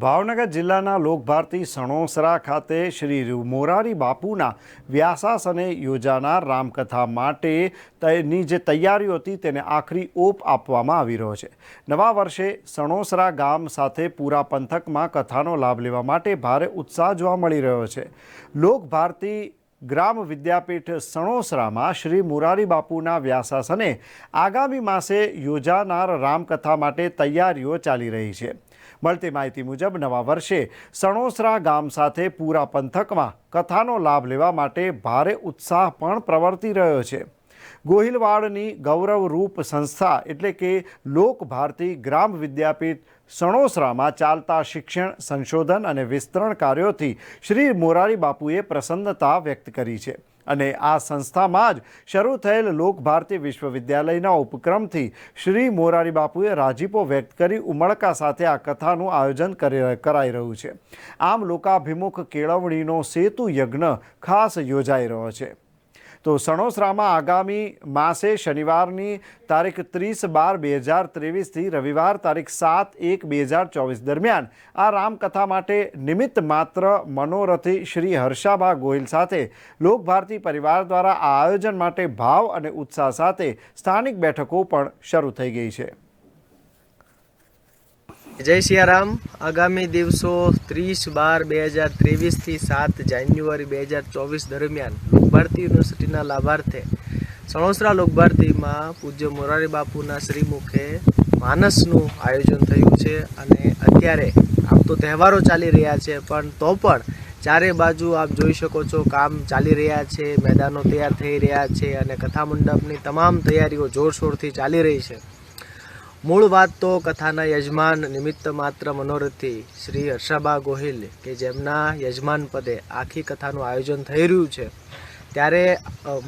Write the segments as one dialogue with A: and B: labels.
A: ભાવનગર જિલ્લાના લોકભારતી સણોસરા ખાતે શ્રી મોરારી બાપુના વ્યાસાસને યોજાનાર રામકથા માટે તેની જે તૈયારીઓ હતી તેને આખરી ઓપ આપવામાં આવી રહ્યો છે. નવા વર્ષે સણોસરા ગામ સાથે પૂરા પંથકમાં કથાનો લાભ લેવા માટે ભારે ઉત્સાહ જોવા મળી રહ્યો છે. લોકભારતી ગ્રામ વિદ્યાપીઠ સણોસરામાં શ્રી મુરારી બાપુના વ્યાસાસને આગામી માસે યોજાનાર રામકથા માટે તૈયારીઓ ચાલી રહી છે. મળતી માહિતી મુજબ નવા વર્ષે સણોસરા ગામ સાથે પૂરા પંથકમાં કથાનો લાભ લેવા માટે ભારે ઉત્સાહ પણ પ્રવર્તી રહ્યો છે. ગોહિલવાડની ગૌરવરૂપ સંસ્થા એટલે કે લોકભારતી ગ્રામ વિદ્યાપીઠ સણોસરામાં ચાલતા શિક્ષણ, સંશોધન અને વિસ્તરણ કાર્યોથી શ્રી મોરારી બાપુએ પ્રસન્નતા વ્યક્ત કરી છે. અને આ સંસ્થામાં જ શરૂ થયેલ લોકભારતી વિશ્વવિદ્યાલયના ઉપક્રમથી શ્રી મોરારી બાપુએ રાજીપો વ્યક્ત કરી ઉમળકા સાથે આ કથાનું આયોજન કરી કરાઈ રહ્યું છે. આમ લોકાભિમુખ કેળવણીનો સેતુ યજ્ઞ ખાસ યોજાઈ રહ્યો છે. તો સણોસરામાં આગામી માસે શનિવારની તારીખ ત્રીસ બાર બે હજાર ત્રેવીસથી રવિવાર તારીખ સાત એક બે હજાર ચોવીસ દરમિયાન આ રામકથા માટે નિમિત્ત માત્ર મનોરથી શ્રી હર્ષાભા ગોહિલ સાથે લોકભારતી પરિવાર દ્વારા આ આયોજન માટે ભાવ અને ઉત્સાહ સાથે સ્થાનિક બેઠકો પણ શરૂ થઈ ગઈ છે.
B: જય સિયારામ. આગામી દિવસો ત્રીસ બાર બે હજાર ત્રેવીસથી સાત જાન્યુઆરી બે હજાર ચોવીસ દરમિયાન લોકભારતી યુનિવર્સિટીના લાભાર્થે સણોસરા લોકભારતીમાં પૂજ્ય મોરારી બાપુના શ્રીમુખે માનસનું આયોજન થયું છે અને અત્યારે આમ તો તહેવારો ચાલી રહ્યા છે, પણ તો પણ ચારે બાજુ આપ જોઈ શકો છો કામ ચાલી રહ્યા છે, મેદાનો તૈયાર થઈ રહ્યા છે અને કથા મંડપની તમામ તૈયારીઓ જોરશોરથી ચાલી રહી છે. મૂળ વાત તો કથાના યજમાન નિમિત્ત માત્ર મનોરથી શ્રી હર્ષાબા ગોહિલ, કે જેમના યજમાન પદે આખી કથાનું આયોજન થઈ રહ્યું છે. ત્યારે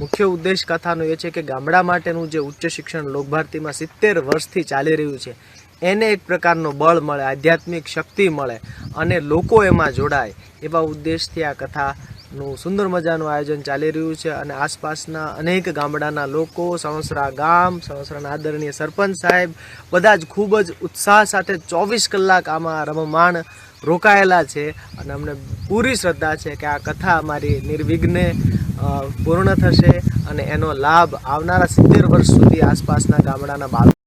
B: મુખ્ય ઉદ્દેશ કથાનો એ છે કે ગામડા માટેનું જે ઉચ્ચ શિક્ષણ લોકભારતીમાં સિત્તેર વર્ષથી ચાલી રહ્યું છે, એને એક પ્રકારનો બળ મળે, આધ્યાત્મિક શક્તિ મળે અને લોકો એમાં જોડાય. એવા ઉદ્દેશથી આ કથાનું સુંદર મજાનું આયોજન ચાલી રહ્યું છે અને આસપાસના અનેક ગામડાના લોકો સણોસરા ગામ સણોસરાના આદરણીય સરપંચ સાહેબ બધા જ ખૂબ જ ઉત્સાહ સાથે ચોવીસ કલાક આમાં રમમાણ રોકાયેલા છે અને અમને પૂરી શ્રદ્ધા છે કે આ કથા અમારી નિર્વિઘ્ને પૂર્ણ થશે અને એનો લાભ આવનારા સિત્તેર વર્ષ સુધી આસપાસના ગામડાના બાળકો